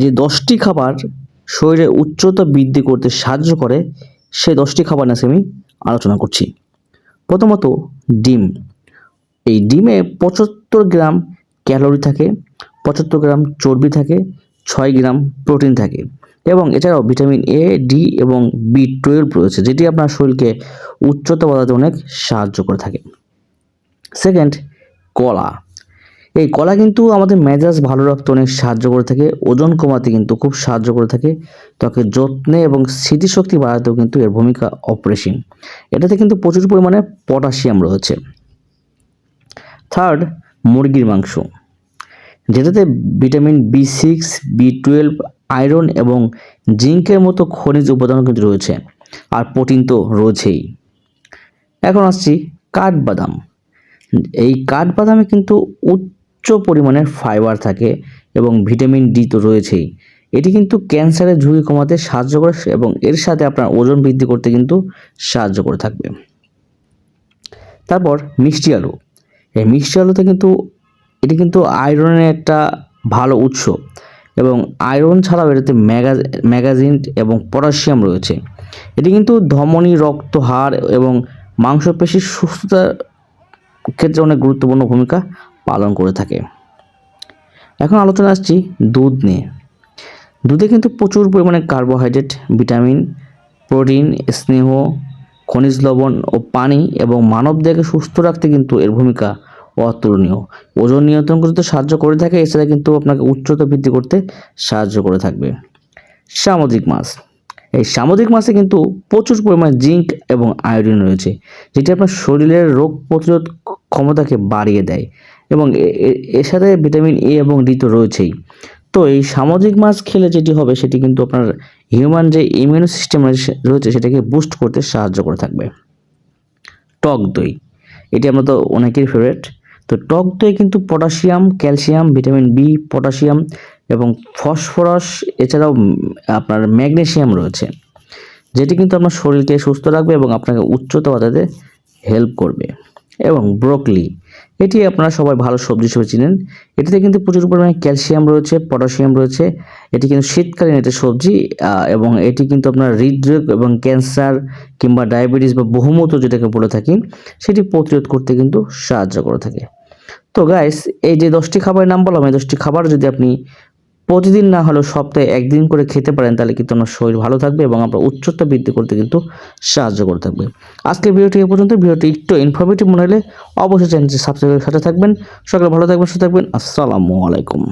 যে দশটি খাবার শরীরে উচ্চতা বৃদ্ধি করতে সাহায্য করে, সে দশটি খাবার নিয়ে আমি আলোচনা করছি। প্রথমত ডিম। এই ডিমে পঁচাত্তর গ্রাম ক্যালোরি থাকে, পঁচাত্তর গ্রাম চর্বি থাকে, ছয় গ্রাম প্রোটিন থাকে এবং এছাড়াও ভিটামিন এ ডি এবং বি টুয়েলভ রয়েছে, যেটি আপনার শরীরকে উচ্চতা বাড়াতে অনেক সাহায্য করে থাকে। সেকেন্ড কলা। এই কলা কিন্তু আমাদের মেজাজ ভালো রাখতে অনেক সাহায্য করে থাকে, ওজন কমাতে কিন্তু খুব সাহায্য করে থাকে ত্বকের যত্নে এবং স্মৃতিশক্তি বাড়াতেও কিন্তু এর ভূমিকা অপরিসীম। এটাতে কিন্তু প্রচুর পরিমাণে পটাশিয়াম রয়েছে। থার্ড মুরগির মাংস। যেটাতে vitamin B six B twelve iron এবং জিঙ্কের মতো খনিজ উপাদান কিন্তু রয়েছে, আর প্রোটিন তো রয়েছেই। এখন আসছি কাঠবাদাম। এই কাঠবাদামে কিন্তু উচ্চ পরিমাণের ফাইবার থাকে এবং ভিটামিন ডি তো রয়েছেই। এটি কিন্তু ক্যান্সারের ঝুঁকি কমাতে সাহায্য করে এবং এর সাথে আপনার ওজন বৃদ্ধি করতে কিন্তু সাহায্য করে থাকবে। তারপর মিষ্টি আলু। এই মিষ্টি আলুতে কিন্তু, এটি কিন্তু আয়রনের একটা ভালো উৎস এবং আয়রন ছাড়াও এটাতে ম্যাগা, ম্যাগাজিন এবং পটাশিয়াম রয়েছে। এটি কিন্তু ধমনী, রক্ত, হাড় এবং মাংসপেশির সুস্থতার ক্ষেত্রে অনেক গুরুত্বপূর্ণ ভূমিকা পালন করে থাকে। এখন আলোচনা আসছি দুধ নিয়ে। দুধে কিন্তু প্রচুর পরিমাণে কার্বোহাইড্রেট ভিটামিন প্রোটিন স্নেহ, খনিজ লবণ ও পানি এবং মানবদেহকে সুস্থ রাখতে কিন্তু এর ভূমিকা অতুলনীয়। ওজন নিয়ন্ত্রণ করতে সাহায্য করে থাকে, এছাড়া কিন্তু আপনাকে উচ্চতা বৃদ্ধি করতে সাহায্য করে থাকবে। সামুদ্রিক মাছ। এই সামুদ্রিক মাছে কিন্তু প্রচুর পরিমাণে জিঙ্ক এবং আয়োডিন রয়েছে, যেটি আপনার শরীরের রোগ প্রতিরোধ ক্ষমতাকে বাড়িয়ে দেয়। এবং এর সাথে ভিটামিন এ এবং ডি তো রয়েছেই। তো এই সামুদ্রিক মাছ খেলে যেটি হবে, সেটি কিন্তু আপনার হিউম্যান যে ইমিউন সিস্টেম রয়েছে সেটাকে বুস্ট করতে সাহায্য করে থাকবে। টক দই, এটি আমরা তো অনেকের ফেভারিট তো টক দই কিন্তু potassium, calcium, vitamin B, potassium এবং ফসফরাস, এছাড়াও আপনার ম্যাগনেসিয়াম রয়েছে। যেটি কিন্তু আপনার শরীরকে সুস্থ রাখবে এবং আপনাকে উচ্চতা বাড়াতে হেল্প করবে। এবং ব্রোকলি এটি আপনারা সবাই ভালো সবজি হিসেবে চিনেন। এটিতে কিন্তু প্রচুর পরিমাণে ক্যালসিয়াম রয়েছে, পটাশিয়াম রয়েছে। এটি কিন্তু শীতকালীন একটি সবজি এবং এটি কিন্তু আপনার হৃদরোগ এবং ক্যান্সার কিংবা ডায়াবেটিস বা বহুমূত যেটাকে বলে থাকি, সেটি প্রতিরোধ করতে কিন্তু সাহায্য করে থাকে। তো গাইস এই যে দশটি খাবারের নাম বললাম, এই দশটি খাবার যদি আপনি প্রতিদিন না হলেও সপ্তাহে একদিন করে খেতে পারেন, তাহলে কিন্তু আমার শরীর ভালো থাকবে এবং আমরা উচ্চতা বৃদ্ধি করতে কিন্তু সাহায্য করে থাকবে। আজকে ভিডিওটি এ পর্যন্ত। ভিডিওটি একটু ইনফরমেটিভ মনে হলে অবশ্যই চ্যানেলটি সাবস্ক্রাইবের সাথে থাকবেন। সকালে ভালো থাকবেন, সুস্থ থাকবেন। আসসালামু আলাইকুম।